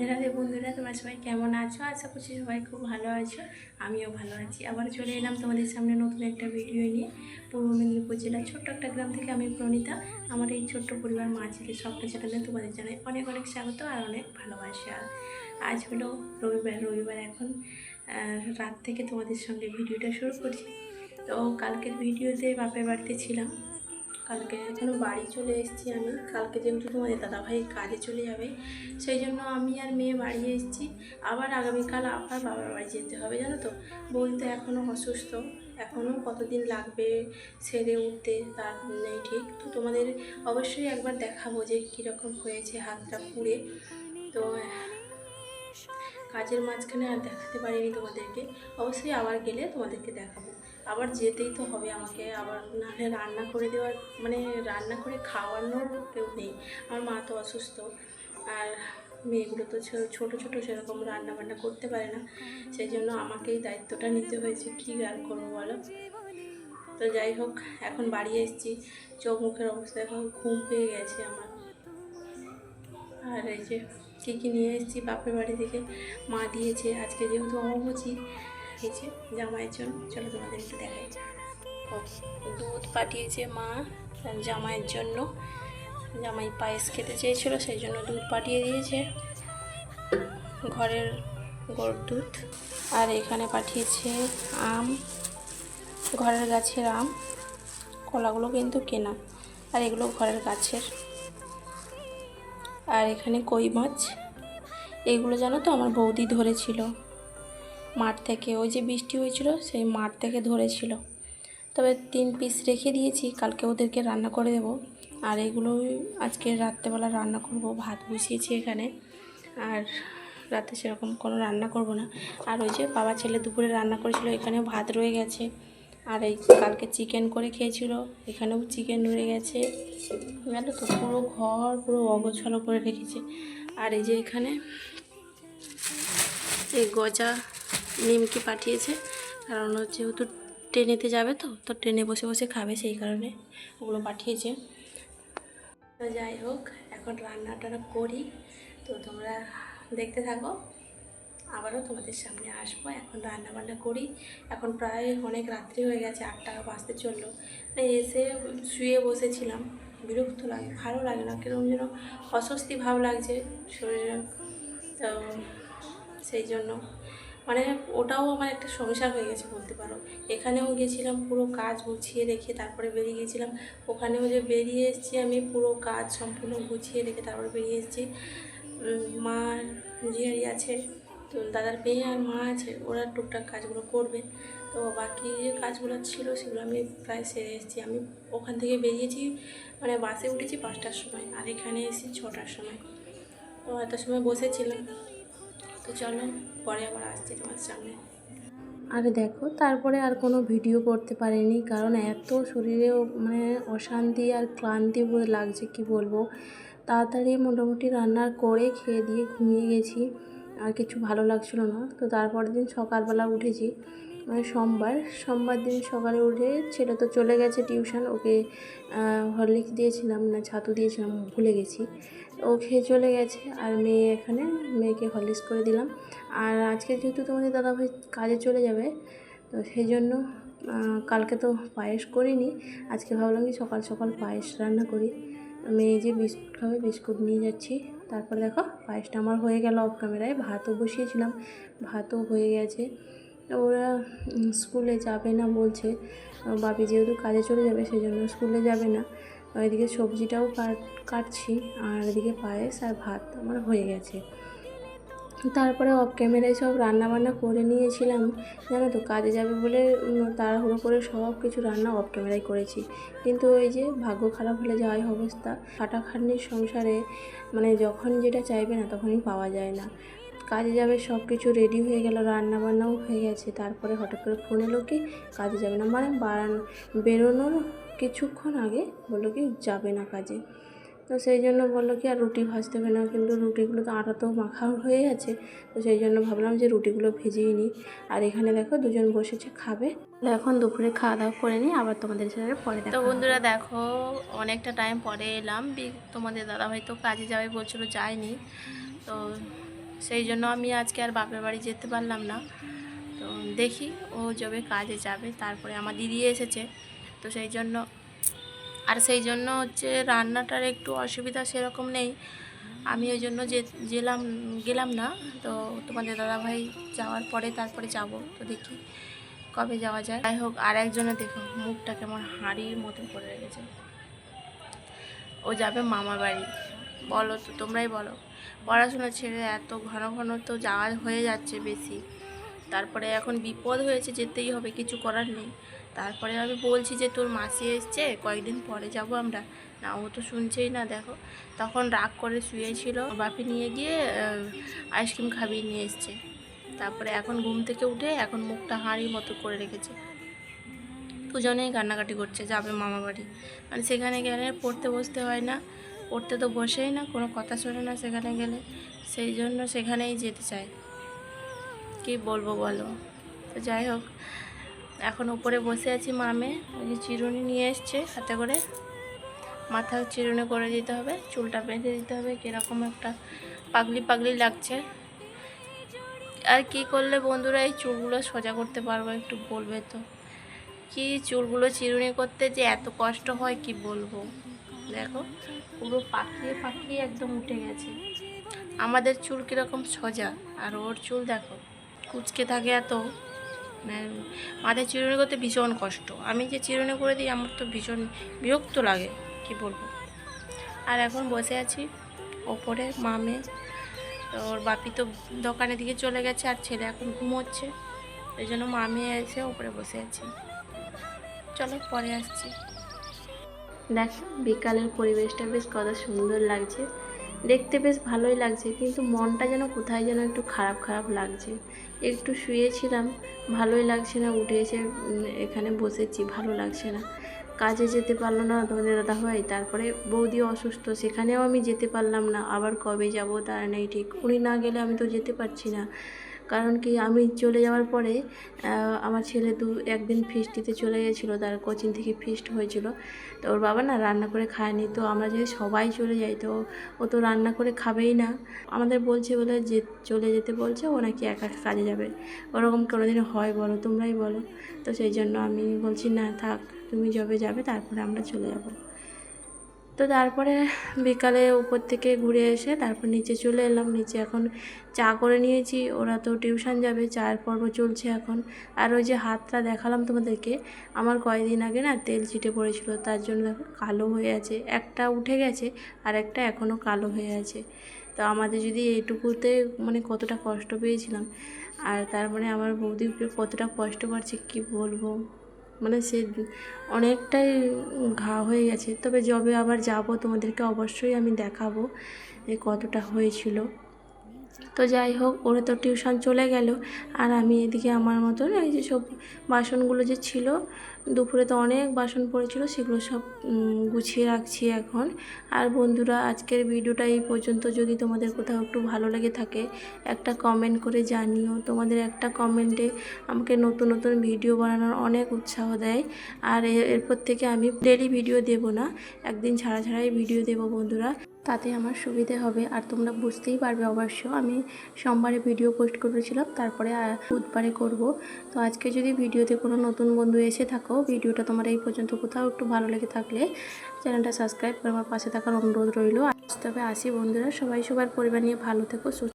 রাধে রাধে বন্ধুরা, তোমরা সবাই কেমন আছো? আশা করছি সবাই খুব ভালো আছো, আমিও ভালো আছি। আবার চলে এলাম তোমাদের সামনে নতুন একটা ভিডিও নিয়ে। পূর্ব মেদিনীপুর জেলার ছোট্ট একটা গ্রাম থেকে আমি প্রণীতা। আমার এই ছোট্ট পরিবার মা ছেলে স্বপ্ন চ্যানেলে তোমাদের জানাই অনেক অনেক স্বাগত আর অনেক ভালোবাসা। আজ হলো রবিবার রবিবার এখন রাত থেকে তোমাদের সঙ্গে ভিডিওটা শুরু করছি। তো কালকের ভিডিওতে বাপের বাড়িতে ছিলাম। কালকে এখনও বাড়ি চলে এসেছি আমি। কালকে যেহেতু তোমাদের দাদাভাই কাজে চলে যাবে, সেই জন্য আমি আর মেয়ে বাড়ি এসেছি। আবার আগামীকাল আবার বাবার বাড়ি যেতে হবে, জানো তো? বই তো এখনও অসুস্থ এখনও কতদিন লাগবে সেরে উঠতে তার নেই ঠিক। তো তোমাদের অবশ্যই একবার দেখাবো যে কীরকম হয়েছে হাতটা পুড়ে। তো কাজের মাঝখানে আর দেখাতে পারিনি তোমাদেরকে। অবশ্যই আবার গেলে তোমাদেরকে দেখাবো। আবার যেতেই তো হবে আমাকে। আবার নাহলে রান্না করে দেওয়ার মানে রান্না করে খাওয়ানোর কেউ নেই। আমার মা তো অসুস্থ। আর মেয়েগুলো তো ছোট ছোট সেরকম রান্না বান্না করতে পারে না। সেই জন্য আমাকেই দায়িত্বটা নিতে হয়েছে। কী আর করব বলো? তো যাই হোক, এখন বাড়ি এসেছি। চোখ মুখের অবস্থা এখন ঘুম পেয়ে গেছে আমার। আর এই যে, কী কী নিয়ে এসেছি বাপের বাড়ি থেকে, মা দিয়েছে। আজকে যেহেতু অমাবচি যে জামাইয়ের জন্য। চলো তোমাদের একটু দেখাই। দুধ পাঠিয়েছে মা জামাইয়ের জন্য। জামাই পায়েস খেতে চেয়েছিল, সেই জন্য দুধ পাঠিয়ে দিয়েছে। ঘরের গরুর দুধ। আর এখানে পাঠিয়েছে আম, ঘরের গাছের আম। কলাগুলো কিন্তু কেনা, আর এগুলো ঘরের গাছের। আর এখানে কই মাছ এইগুলো জানো তো আমার বৌদি ধরেছিল। মাঠ থেকে, ওই যে বৃষ্টি হয়েছিল, সেই মাঠ থেকে ধরেছিল। তবে তিন পিস রেখে দিয়েছি, কালকে ওদেরকে রান্না করে দেবো। আর এগুলোই আজকে রাত্রেবেলা রান্না করব, ভাত বসিয়েছি এখানে। আর রাতে সেরকম কোনো রান্না করব না। আর ওই যে বাবা ছেলে দুপুরে রান্না করেছিল, এখানেও ভাত রয়ে গেছে। আর এই কালকে চিকেন করে খেয়েছিল, এখানেও চিকেন রয়ে গেছে। জানো তো, পুরো ঘর পুরো অগোছালো করে রেখেছে। আর এই যে এখানে এই গজা নিমকি পাঠিয়েছে। কারণ যেহেতু ট্রেনেতে যাবে তো তো ট্রেনে বসে বসে খাবে সেই কারণে ওগুলো পাঠিয়েছে। তো যাই হোক, এখন রান্না টান্না করি। তো তোমরা দেখতে থাকো, আবারও তোমাদের সামনে আসব। এখন রান্না বান্না করি। এখন প্রায় অনেক রাত্রি হয়ে গেছে, আটটা বাজতে চলল। এসে শুয়ে বসেছিলাম। বিরক্ত লাগে, ভালো লাগে না কীরকম যেন অস্বস্তি ভাব লাগছে শরীরে। তো সেই জন্য। মানে ওটাও আমার একটা সংসার হয়ে গেছে বলতে পারো। এখানেও গেছিলাম পুরো কাজ গুছিয়ে রেখে তারপরে বেরিয়ে গেছিলাম। ওখানেও যে বেরিয়ে এসেছি আমি পুরো কাজ সম্পূর্ণ গুছিয়ে রেখে তারপরে বেরিয়ে এসেছি। উম, মা ঝিয়ারি আছে তো দাদার মেয়ে আর মা আছে ওরা টুকটাক কাজগুলো করবে। তো বাকি যে কাজগুলো ছিল সেগুলো আমি প্রায় সেরে এসেছি। আমি ওখান থেকে বেরিয়েছি মানে বাসে উঠেছি পাঁচটার সময় আর এখানে এসেছি ছটার সময়। তো এত সময় বসেছিলাম তো চলো, পরে আবার আসছি তোমার সামনে। আর দেখো, তারপরে আর কোনো ভিডিও করতে পারিনি, কারণ এত শরীরেও মানে অশান্তি আর ক্লান্তি লাগছে, কি বলব। তাড়াতাড়ি মোটামুটি রান্না করে খেয়ে দিয়ে ঘুমিয়ে গেছি, আর কিছু ভালো লাগছিল না। তো তারপরের দিন সকালবেলা উঠেছি সোমবার সোমবার দিন সকালে উঠে ছেলে তো চলে গেছে টিউশন, ওকে হরলিক্স দিয়েছিলাম, না, ছাতু দিয়েছিলাম, ভুলে গেছি। ও খেয়ে চলে গেছে, আর মেয়ে এখানে, মেয়েকে হরলিক্স করে দিলাম। আর আজকে যেহেতু তোমাদের দাদাভাই কাজে চলে যাবে, তো সেই জন্য কালকে তো পায়েস করিনি, আজকে ভাবলাম কি সকাল সকাল পায়েস রান্না করি। মেয়ে যে বিস্কুট খাবে, বিস্কুট নিয়ে যাচ্ছি। তারপর দেখো, পায়েসটা আমার হয়ে গেল অফ ক্যামেরায়, ভাতও বসিয়েছিলাম, ভাতও হয়ে গেছে। ওরা স্কুলে যাবে না বলছে। বাপি যেহেতু কাজে চলে যাবে সেই জন্য স্কুলে যাবে না। এদিকে সবজিটাও কাট, কাটছি, আর এদিকে পায়েস আর ভাত আমার হয়ে গেছে। তারপরে অফ ক্যামেরায় সব রান্না বান্না করে নিয়েছিলাম। জানো তো, কাজে যাবে বলে তাড়াহুড়ো করে সব কিছু রান্না অফ ক্যামেরায় করেছি। কিন্তু ওই যে ভাগ্য খারাপ হলে যাওয়াই অবস্থা। খাটাখাটনির সংসারে মানে যখন যেটা চাইবে না, তখনই পাওয়া যায় না। কাজে যাবে সব কিছু রেডি হয়ে গেল রান্না বান্নাও হয়ে গেছে। তারপরে হঠাৎ করে ফোন এলো কি কাজে যাবে না। মানে বাড়ান বেরোনোর কিছুক্ষণ আগে বলল কি যাবে না কাজে। তো সেই জন্য বলল কি আর রুটি ভাজতে হবে না কিন্তু রুটিগুলো তো আটা তো মাখা হয়ে আছে তো সেই জন্য ভাবলাম যে রুটিগুলো ভেজেই নিই। আর এখানে দেখো দুজন বসেছে খাবে। এখন দুপুরে খাওয়া দাওয়া করে নিই আবার তোমাদের সাথে পরে তো বন্ধুরা দেখো অনেকটা টাইম পরে এলাম। তোমাদের দাদাভাই তো কাজে যাবে বলছিল যায়নি। তো সেই জন্য আমি আজকে আর বাপের বাড়ি যেতে পারলাম না। তো দেখি ও যবে কাজে যাবে, তারপরে আমার দিদি এসেছে। তো সেই জন্য, আর সেই জন্য হচ্ছে রান্নাটার একটু অসুবিধা সেরকম নেই। আমি ওই জন্য যে, গেলাম গেলাম না। তো তোমাদের দাদাভাই যাওয়ার পরে তারপরে যাব। তো দেখি কবে যাওয়া যায়। যাই হোক, আর একজনে দেখো, মুখটা কেমন হাঁড়ির মতো করে রেখেছে। ও যাবে মামার বাড়ি। বলো তো, তোমরাই বলো। পড়াশোনা ছেড়ে এত ঘন ঘন তো যাওয়া হয়ে যাচ্ছে বেশি। তারপরে এখন বিপদ হয়েছে, যেতেই হবে, কিছু করার নেই। তারপরে আমি বলছি যে, তোর মাসি এসছে, কয়েকদিন পরে যাব আমরা। না, ও তো শুনছেই না, দেখো। তখন রাগ করে শুয়েছিল, বাপি নিয়ে গিয়ে আইসক্রিম খাবিয়ে নিয়ে এসছে। তারপরে এখন ঘুম থেকে উঠে এখন মুখটা হাঁড়ি মতো করে রেখেছে। দুজনেই কান্নাকাটি করছে, যাবে মামা বাড়ি। মানে সেখানে গেলে পড়তে বসতে হয় না। পড়তে তো বসেই না, কোনো কথা শোনে না সেখানে গেলে। সেই জন্য সেখানেই যেতে চায়। কি বলব বলো? তো যাই হোক, এখন উপরে বসে আছি মামে ওই যে চিরুনি নিয়ে এসছে হাতে করে। মাথা চিরুনি করে দিতে হবে, চুলটা বেঁধে দিতে হবে, কীরকম একটা পাগলি পাগলি লাগছে। আর কি করলে বন্ধুরা, এই চুলগুলো সোজা করতে পারব একটু বলবে তো? কি চুলগুলো চিরুনি করতে যে এত কষ্ট হয়, কি বলব? দেখো, পুরো পাকিয়ে পাকিয়ে একদম উঠে গেছে। আমাদের চুল কীরকম সোজা, আর ওর চুল দেখো, কুচকে থাকে এত। মানে মাথায় চিরুনি করতে ভীষণ কষ্ট। আমি যে চিরুনি করে দিই, আমার তো ভীষণ বিরক্ত লাগে, কি বলব। আর এখন বসে আছি ওপরে মামে ওর বাপি তো দোকানের দিকে চলে গেছে, আর ছেলে এখন ঘুমোচ্ছে। এই জন্য মামি এসে ওপরে বসে আছি। চলো, পরে আসছি। দেখো, বিকালের পরিবেশটা বেশ কত সুন্দর লাগছে। দেখতে বেশ ভালোই লাগছে, কিন্তু মনটা যেন কোথায় যেন একটু খারাপ খারাপ লাগছে। একটু শুয়েছিলাম, ভালোই লাগছে না, উঠে এসে এখানে বসেছি, ভালো লাগছে না। কাজে যেতে পারল না তোমাদের দাদা ভাই, তারপরে বৌদি অসুস্থ, সেখানেও আমি যেতে পারলাম না, আবার কবে যাব তার নেই ঠিক। উনি না গেলে আমি তো যেতে পারছি না। কারণ কি আমি চলে যাওয়ার পরে আমার ছেলে দু, একদিন ফিস্টিতে চলে গেছিল, তার কোচিং থেকে ফিস্ট হয়েছিল। তো ওর বাবা না রান্না করে খায়নি, তো আমরা যদি সবাই চলে যাই, তো ও তো রান্না করে খাবেই না। আমাদের বলছে বলে যে, চলে যেতে বলছে, ও নাকি একা কাজে যাবে। ওরকম কোনোদিন হয় বলো, তোমরাই বলো। তো সেই জন্য আমি বলছি, না, থাক, তুমি যবে যাবে, তারপরে আমরা চলে যাব। তো তারপরে বিকালে উপর থেকে ঘুরে এসে তারপর নিচে চলে এলাম। নিচে এখন চা করে নিয়েছি, ওরা তো টিউশন যাবে, চায়ের পর্ব চলছে এখন। আর ওই যে হাতটা দেখালাম তোমাদেরকে, আমার কয়েকদিন আগে না তেল ছিটে পড়েছিল, তার জন্য দেখো কালো হয়ে আছে। একটা উঠে গেছে আর একটা এখনও কালো হয়ে আছে। তো আমাদের যদি এইটুকুতে মানে কতটা কষ্ট পেয়েছিলাম, আর তার মানে আমার বৌদি কতটা কষ্ট পাচ্ছে কি বলব? মানে সে অনেকটাই ঘা হয়ে গেছে। তবে যবে আবার যাব তোমাদেরকে অবশ্যই আমি দেখাবো যে কতটা হয়েছিল। তো যাই হোক, ওরা তো টিউশন চলে গেল। আর আমি এদিকে আমার মতন এই যে সব বাসনগুলো যে ছিল দুপুরে তো অনেক বাসন পড়েছিল, সেগুলো সব গুছিয়ে রাখছি এখন। আর বন্ধুরা, আজকের ভিডিওটা এই পর্যন্ত। যদি তোমাদের কোথাও একটু ভালো লেগে থাকে, একটা কমেন্ট করে জানিও। তোমাদের একটা কমেন্টে আমাকে নতুন নতুন ভিডিও বানানোর অনেক উৎসাহ দেয়। আর এরপর থেকে আমি ডেলি ভিডিও দেব না, একদিন ছাড়া ছাড়াই ভিডিও দেব বন্ধুরা। তাতে আমার সুবিধে হবে। আর তোমরা বুঝতেই পারবে অবশ্য, আমি সোমবারে ভিডিও পোস্ট করেছিলাম, তারপরে বুধবারে করব। তো আজকে যদি ভিডিওতে কোনো নতুন বন্ধু এসে থাকো, ভিডিওটা তোমার এই পর্যন্ত। কোথাও একটু ভালো লেগে থাকলে চ্যানেলটা সাবস্ক্রাইব করে আমার পাশে থাকার অনুরোধ রইল। তবে আসি বন্ধুরা, সবাই সবার পরিবার নিয়ে ভালো থেকো, সুস্থ